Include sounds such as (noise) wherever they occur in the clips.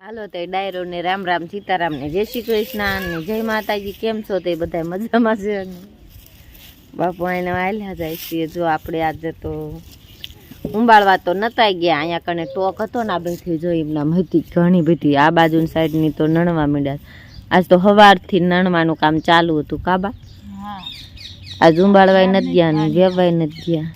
હાલો તે ડાયરો ને રામ રામ સીતારામ ને જય શ્રી કૃષ્ણ ને જય માતાજી કેમ છો તે બધા મજામાં છે? બાપુ એને હાલ્યા જાય છે જો આપણે આજે તો ઉંબાળવા તો નતા ગયા અહીંયા કને ટોક હતો ને આ બેઠી જોઈ એમના હતી ઘણી બધી આ બાજુની સાઈડની તો નણવા મીડ્યા. આજ તો સવારથી નણવાનું કામ ચાલુ હતું કાબા આજ ઉંબાળવાય નથી ગયા ને વેવાય નથી ગયા.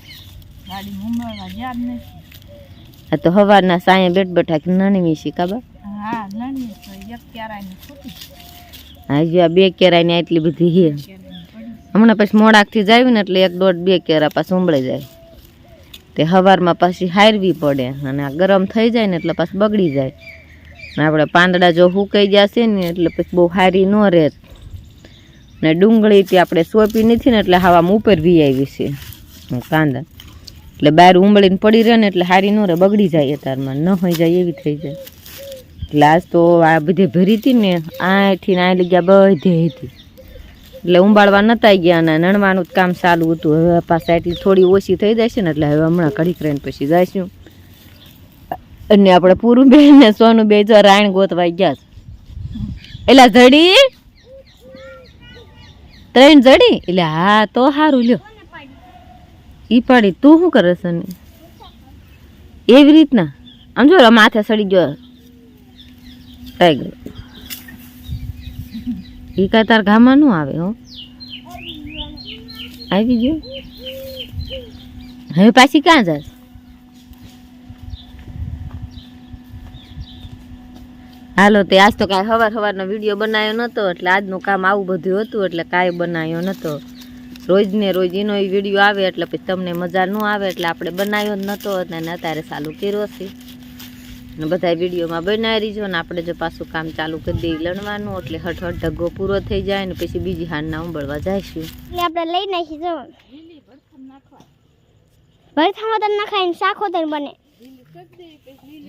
આ તો સવારના સાંજે બેઠ બેઠા નણવી છે કાબા હા લણીએ તો એક ખોટી આ બે કેરાની આટલી બધી હે હમણાં પછી મોડાકથી જાવ્યું ને એટલે એક દોઢ બે કેરા પાછું ઉંબળી જાય. તે હવારમાં પાછી હારવી પડે અને આ ગરમ થઈ જાય ને એટલે પાછું બગડી જાય. ને આપણે પાંદડા જો હુકાઈ છે ને એટલે પછી બહુ હારી ન રહે. ને ડુંગળી તે આપણે સોંપી નથી ને એટલે હવામાં ઉપર વી આવી છે કાંદા. એટલે બહાર ઉંબળીને પડી રહે ને એટલે હારી ન રહે બગડી જાય તારમાં. ન હોઈ જાય એવી થઈ જાય. એટલે આજ તો આ બધી ભરી હતી ને, આથી ને આ ગયા બધે હતી. એટલે ઉંબાળવા નતા ગયા અને નણવાનું જ કામ ચાલુ હતું. હવે પાછા એટલી થોડી ઓછી થઈ છે ને, એટલે હવે હમણાં ઘડીક રહીને પછી જઈશું. અને આપણે પૂરું બે ને સોનું બે જો રાયણ ગોતવાઈ ગયા એલા જડી? ત્રણ જડી? એટલે હા, તો સારું લ્યો. ઈ પાડી તું શું કરે છે એવી રીતના. આમ જો માથે સડી ગયો. ગયો? ઈ કાંઈ તાર ઘામાં નું આવે, હો? આવી ગયો? હવે પાછી ક્યાં જશ? હાલો, તે આજ તો કાંઈ સવાર સવારનો વીડિયો બનાવ્યો નહોતો એટલે આજનું કામ આવું બધું હતું, એટલે કાંઈ બનાવ્યો નહોતો રોજને રોજ એનો વીડિયો આવે, એટલે પછી તમને મજા ન આવે, એટલે આપણે બનાવ્યો જ નહોતો અને અત્યારે ચાલુ કર્યો છે. બધા વિડીયોમાં બનાવી જો ને આપણે જો પાછું કામ ચાલુ કરી દઈએ લણવાનું એટલે હઠ હઠ ઢગો પૂરો થઈ જાય ને પછી બીજી હારના ઉંબળવા જઈશું. એટલે આપણે લઈ નાખી જવાનું ભરથામાં તો નખાય ને શાક હોતર બને.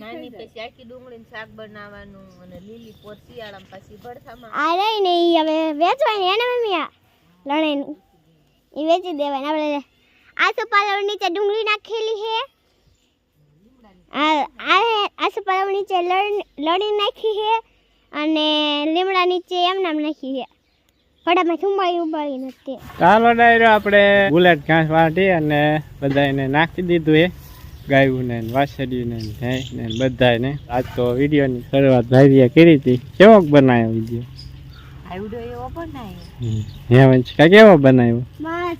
નાની પછી આખી ડુંગળીનું શાક બનાવવાનું અને લીલી પોર શિયાળામાં પછી ભડથામાં આ રહી ને ઈ હવે વેચવાની એને મમ્મી આ લણેનું. એ વેચી દેવાય આપણે. આસોપાલવ નીચે ડુંગળી નાખેલી છે આ આ નીચે લડી નાખી છે અને લીમડા નીચે એમ નામ નાખી છે. સુંબાળી ઉબાળી નથી ચાલો ડાયરો આપણે બુલેટ ઘાસ વાટી અને બધાને નાખી દીધું એ ગાયું ને વાછડીયું ને ભેંસ ને બધાને આજ તો વિડીયોની શરૂઆત ભાઈએ કરી હતી. કેવો બનાવ્યો વીડિયો? એવો બનાવ્યો હે કેવો બનાવ્યો બસ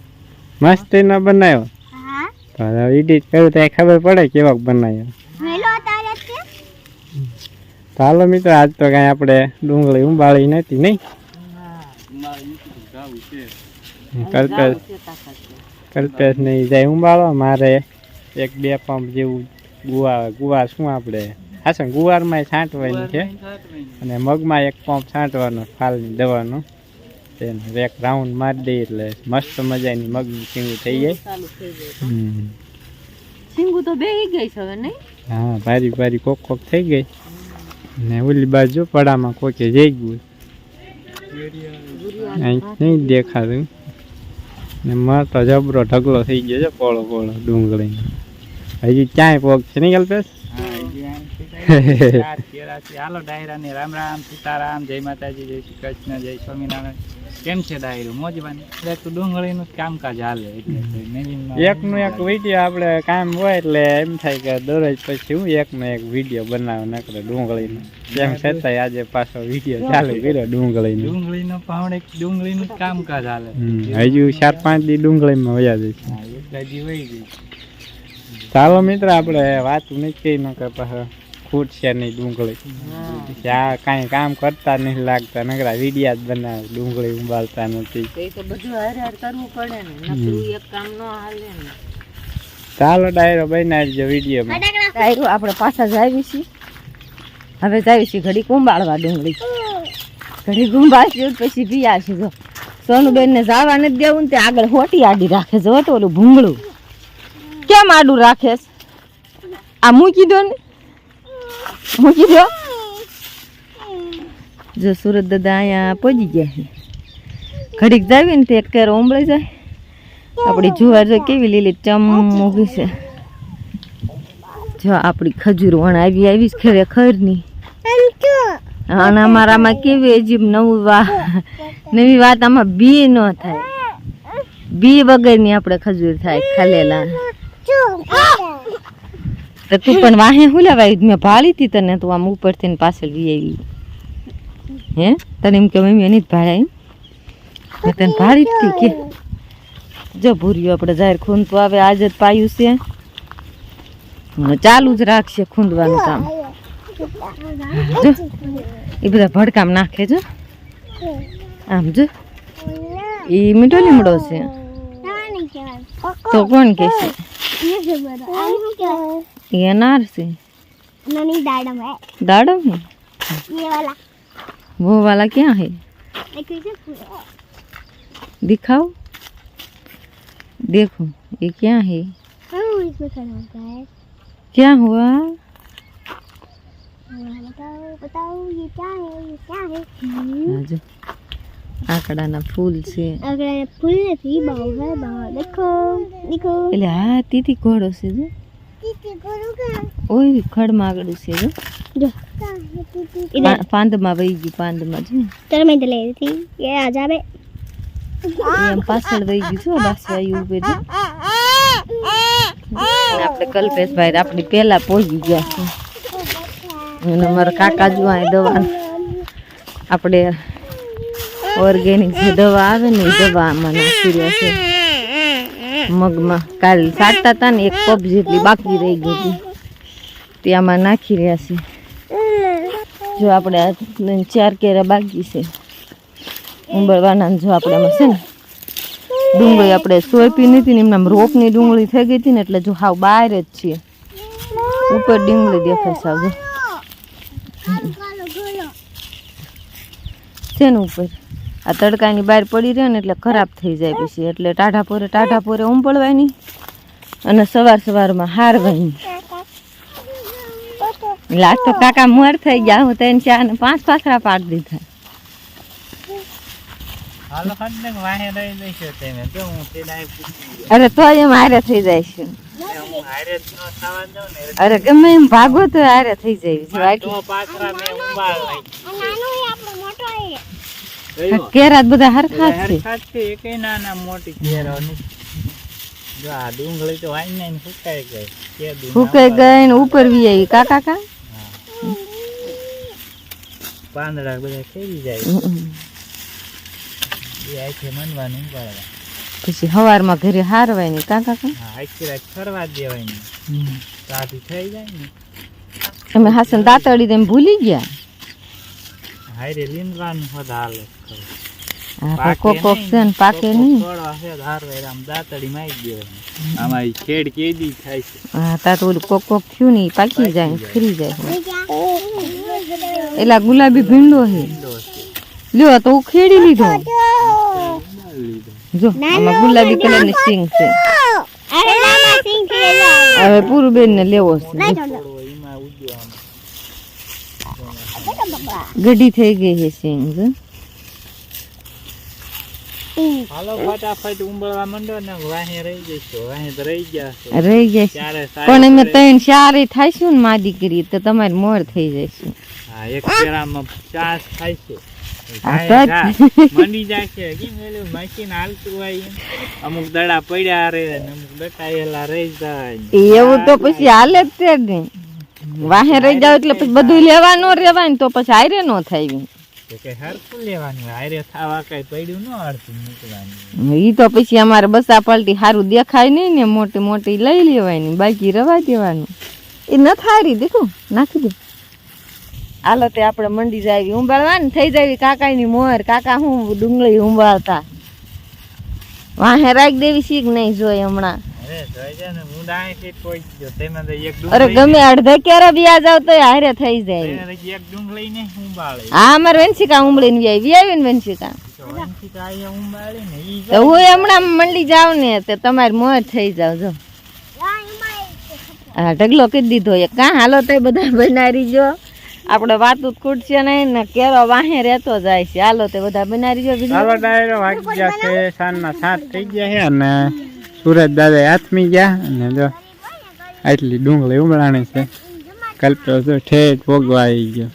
મસ્તીનો બનાવ્યો હા. એડિટ કર્યું તો ખબર પડે કેવો બનાવ્યો ચાલો મિત્રો આજ તો કાંઈ આપણે ડુંગળી ઉંબાળી નથી નહીં? કલ્પેશ કલ્પેશ નહીં જાય ઉંબાળો મારે એક બે પંપ જેવું ગુવાર ગુવાર શું આપણે? હા સર ગુવારમાં છાંટવાની છે. અને મગમાં એક પંપ છાંટવાનો ફાલની દવાનો. તેને એક રાઉન્ડ મારી દઈએ એટલે મસ્ત મજાની મગની સીંગું થઈ જાય. ચાલુ થઈ જાય હમ. તો બે ગઈ છે હવે નહીં? હા ભારી ભારી કોક કોક થઈ ગઈ. ને ઓલી બાજુ પડામાં કોકે જઈ ગયું. નહીં દેખાતું. ને માર તો જબરો ઢગલો થઈ ગયો છે, પોળો પોળો ડુંગળી હજી ક્યાંય પોક છે નહીં ગલ્પેશ હાલો ડાયરા ને રામ રામ, સીતારામ, જય માતાજી, જય શ્રી કૃષ્ણ, જય સ્વામિનારાયણ. કેમ છે ડાયરો? મોજવાની એટલે તો ડુંગળીનું કામકાજ હાલે એટલે એકનું એક વીડિયો આપણે કામ હોય એટલે એમ થાય કે દરરોજ પછી હું એકનો એક વીડિયો બનાવ નકરે ડુંગળીનો. કેમ છતાંય આજે પાછો વીડિયો ચાલુ કર્યો ડુંગળીનો. ડુંગળીનો એક ડુંગળીનું કામકાજ હાલે. હજુ ચાર પાંચ દી ડુંગળીમાં વયા જઈશ. હજી વહી જઈશ ચાલો મિત્ર આપણે વાત નીકળી ન કે પાછા. ખૂટ છે નહીં ડુંગળી. ત્યાં કાંઈ કામ કરતા નહીં લાગતા નકરા વિડિયા જ બનાવે ડુંગળી ઉબાલતા નથી. એ તો બધું હાર હાર કરવું પડે ને નકરું એક કામ ન હાલે ને. ચાલો ડાયરો બનાવી જો વિડીયોમાં. ડાયરો આપણે પાછા જ આવી છીએ. હવે જાવી છીએ ઘડી કુંબાળવા ડુંગળી. ઘડી કુંબાળશું પછી પીયાશું જો. સોનુબેન ને જવા નથી દેવું ને તે આગળ હોટી આડી રાખે છે હોટ ઓલું ભૂંગળું. કેમ આડું રાખે આ મૂકી દો ને. જો સુરત દાદા અહીંયા પહોંચી ગયા છે ઘડીક જાવી ને તે કેરો ઉંબળી જાય આપણી જુવાર જો કેવી લીલી ચમ ઊભી છે જો આપણી ખજૂર વણ આવી આવી જ ખરેખરની અને અમારામાં કેવી અજીબ નવું વાહ નવી વાત આમાં બી ન થાય બી વગરની આપણે ખજૂર થાય ખલેલા તો તું પણ વાહે હું લેવાય મેં ભાળી હતી તને તું આમ ઉપરથી પાછળ વી આવી હે? તને એમ કે મમ્મી એની જ ભાડાય મેં તને ભાળી હતી કે. જો ભૂર્યું આપણે જાહેર ખૂંદતું આવે આજ જ પાયું છે. ચાલુ જ રાખશે ખૂંદવાનું કામ. જો એ બધા ભડકામ નાખે જો. આમ જો. એ મીઠો લીમડો છે. તો કોણ કે ये अनार से दाड़ है। ये वाला। वो वाला क्या है? दिखाओ। देखो ये क्या है? हाँ, इसमें क्या हुआ? हाँ, बताओ बताओ ये क्या है ये क्या है? हाँ, आकड़ा ना फूल से। आकड़ा फूल से है देखो देखो। दीदी घोड़ो से जो। ઓય ખડમાં આગળ છે જો. જો. પાંદમાં વહી ગયું પાંદમાં છે તારે મેં લઈ હતી એ આ જાવે એમ પાછળ વહી ગયું છો બાસવાઈ ઉભે છે આપણે કલ્પેશભાઈ આપણી પેલા પહોંચી ગયા છે. અને મારા કાકા જુઓ દવા આપણે ઓર્ગેનિક દવા આવે ને દવા મને નાખી રહ્યા છે. મગમાં. કાલ સાટતા હતા ને એક કપ જેટલી બાકી રહી ગઈ હતી. તે આમાં નાખી રહ્યા છે. જો આપણે ચાર કેરા બાકી છે. ઉંબરવાના જો આપણે એમાં છે ને ડુંગળી આપણે સોયપી નથી ને એમના રોપની ડુંગળી થઈ ગઈ હતી ને એટલે જો હાવ બહાર જ છીએ. ઉપર ડુંગળી દેખાય સાવ છે ને ઉપર. આ તડકાની બહાર પડી રહે ને એટલે ખરાબ થઈ જાય પછી. એટલે ટાઢા પોરે ટાઢા પોરે ઉંપળવાની અને સવાર સવારમાં હારવાની એટલે લાસ્ટ તો કાકા મોર થઈ ગયા. હું તેને ચાર ને પાંચ પાથરા પાડી દીધા. અરે તો એમ હારે થઈ જાય છે. હારે અરે ગમે એમ ભાગો તો હારે થઈ જાય. છે આટલી- તો પાછરા મેં ઉંબાળ નાખી નાનો હે આપણો મોટો હે ગયો કેરા જ બધા હરખા જ છે હરખાત છે એકેય નાના મોટી કેરો નથી જો આ ડુંગળી તો વાઈ ને સુકાઈ ગઈ કે દુના ફૂકાઈ ગઈ ને ઉપર વી આવી કા કાકા પાંદડા બધા ખેરી જાય એ આખે મનવાનું ઉપાડવા પછી હવારમાં ઘરે હારવાય ને કા કાકા હા આખી રાત ફરવા જ દેવાય ને સાથી થઈ જાય ને તમે હાસન દાંતડી તેમ ભૂલી ગયા હારે લીંદવાનું હોત હાલે પાકે કોક છે ને પાકે નહીં. થોડો તો હારું એટલે આમ દાંતડી મારી દેવાની આમાં ખેડ કેદી થાય છે. હા તા તો ઓલું કોક કોક થયું ને પાકી જાય ખરી જાય. એલા ગુલાબી ભીંડો છે. લ્યો તો ઉખેડી લીધો. જો. આમાં ગુલાબી કલરની સિંગ છે. હવે પૂરું બેન ને લેવો છે જો. થોડો એમાં ઉગ્યો આમ. ગઢી થઈ ગઈ છે સિંગ. હાલો ફટાફટ ઉંબળવા મંડો ને વાહે રહી જઈશું વાહે તો રહી ગયા રહી જાય પણ અમે ત્રણ ચારે થાઈશું ને મા દીકરી તો તમારી મોર થઈ જઈશું હા એક. મંડી જાય છે. કેમ મશીન હાલતું હોય અમુક દડા પડ્યા રહે અમુક દટાયેલા રહી જાય એવું તો પછી હાલે જ તે ને. વાહે રહી જાવ એટલે પછી બધું લેવા ન રેવાય ને તો પછી હારે નો થાય લેવાનું ઈ તો પછી અમારે બસા પલટી સારું દેખાય નહીં ને મોટી મોટી લઈ લેવાની બાકી રવા દેવાનું. એ ન થારી દેખો નાખી દે. હાલો તે આપણે મંડી જાવી. ઉંબાળવાની થઈ જાવી કાકાની મોર કાકા હું ડુંગળી ઉંબાળતા. વાહે રાખી દેવી શીખ નહીં જોઈ હમણાં. અરે હું ગમે અડધા ક્યારે વ્યાજ હારે થઈ જાય. એક ઉંબાળે. વંશિકા વ્યાવી ને વંશિકા? તો હમણાં મંડી જાવ ને તો તમારી મોર થઈ જાવ જો. હા ઢગલો કરી દીધો એ કાં હાલો તો બધા બનારી જો. આપણે વાતું ખૂટશે નહીં ને કેરો વાહે રહેતો જાય છે. હાલો તે બધા બનારી જો બીજું વાગી ગયા છે સાંજના સાત થઈ ગયા છે અને સુરજ દાદા આથમી ગયા અને જો આટલી ડુંગળી ઉમળાણી છે. કલ્પ્યો તો ઠેઠ ભોગવા આવી ગયો.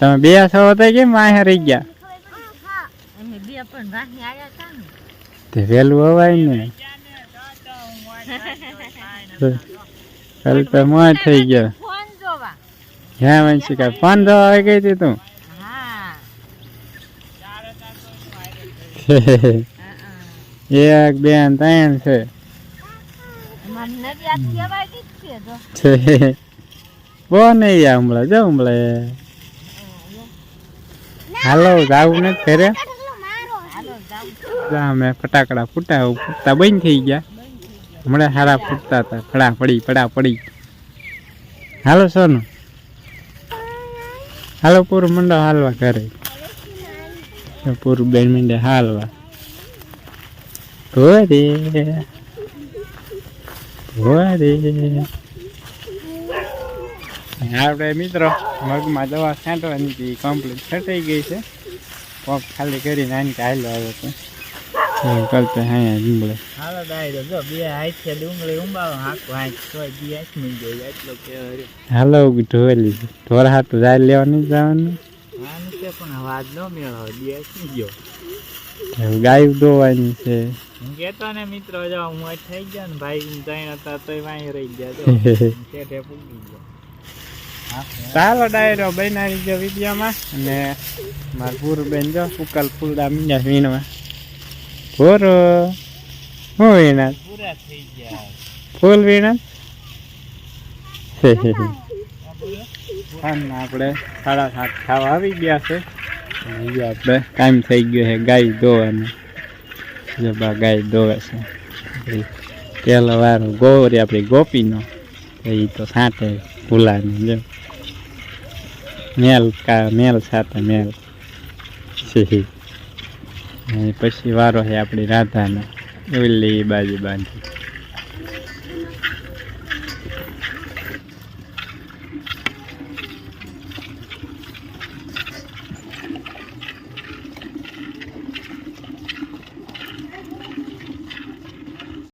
તમે બે છો તો કેમ અહીંયા રહી ગયા? હતા તે વહેલું અવાય ને. કાલ તો મોજ થઈ ગયો. હા વંશી હે વંશિકા ફોન જોવા આવી ગઈ હતી તું? હા. (laughs) એક બેન ત્રણ છે. છે નહીં હમણાં જો હમણાં હાલો જાવું નથી ઘરે? અમે ફટાકડા ફૂટા ફૂટતા બંધ થઈ ગયા. હમણાં સારા ફૂટતા હતા ફડા પડી ફડા પડી. હાલો સોનું. હાલો પૂરું મંડો હાલવા ઘરે. પૂરું બેન મંડે હાલવા. ભોરે ભોરે આપણે મિત્રો મગમાં દવા છાંટવાની હતી કમ્પ્લીટ છટાઈ ગઈ છે. પગ ખાલી કરીને આને હાલો આવે તો. કલતે હા જીંબળે હાલો ડાયરો જો બે હાથ છે ડુંગળી ઉંબાળો હાકું હાથ તો બે હાથ મિલ જાય એટલો કે હાલો ઢોલી ઢોર હાટું જાય લેવા નહીં જવાનું? કે પણ વાત ન મેળો બે હાથ ગયો. ગાયું દોવાની છે. હું ને મિત્રો જો હું થઈ ગયો ને ભાઈ ત્રણ હતા તોય વાંહી રહી ગયા. તો (laughs) ઠેઠે પૂગી ગયો. ચાલો ડાયરો બનાવી ગયો વિડીયોમાં અને મારું પૂરું બેન જો ઉકલ ફૂલડા મીંડા વીણવા. પૂરો હું વીણા પૂરા થઈ ગયા. ફૂલ વીણા આપણે સાડા સાત ખાવા આવી ગયા છે. આપણે ટાઈમ થઈ ગયો છે ગાય દોવાનો જો બા ગાય દોવે છે. પેલો વારો ગોરી આપણી ગોપીનો. એ તો સાંટે ભૂલાની જો મેલ કા, મેલ સાથે મેલ. છે પછી વારો છે આપણી રાધાનો. ઓલી બાજુ બાંધી.